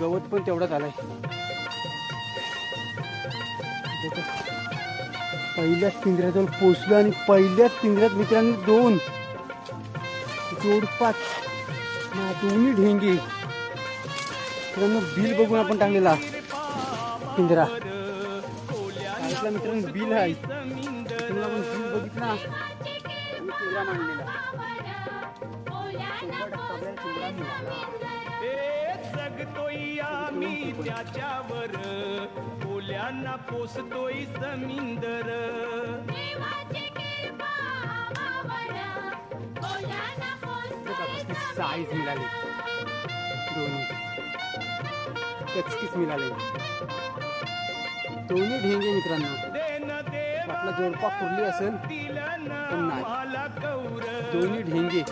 गवत पण तेवढाच आलाय. पहिल्याच पहिल्याच जाऊन पोचलो आणि पहिल्याच पिंजऱ्यात मित्रांनो दोन जोडपाच दोन्ही ढेंगी. मित्रांनो बिल बघून आपण टाकलेला पिंजरा. ऐकला मित्रांनो बिल आहे. बिल बघितला. पिंजरा मांडलेला. मिळाला. जगतोय आम्ही त्याच्यावर. कोल्यांना पोसतोय समिंदर. साईज मिळाली. दोन्ही. कचकीच मिळाले. दोन्ही ढेंगे मित्रांनो. देन देवा आपला जोडपा फुरली असेल पण नाही. दोन्ही ढेंगे.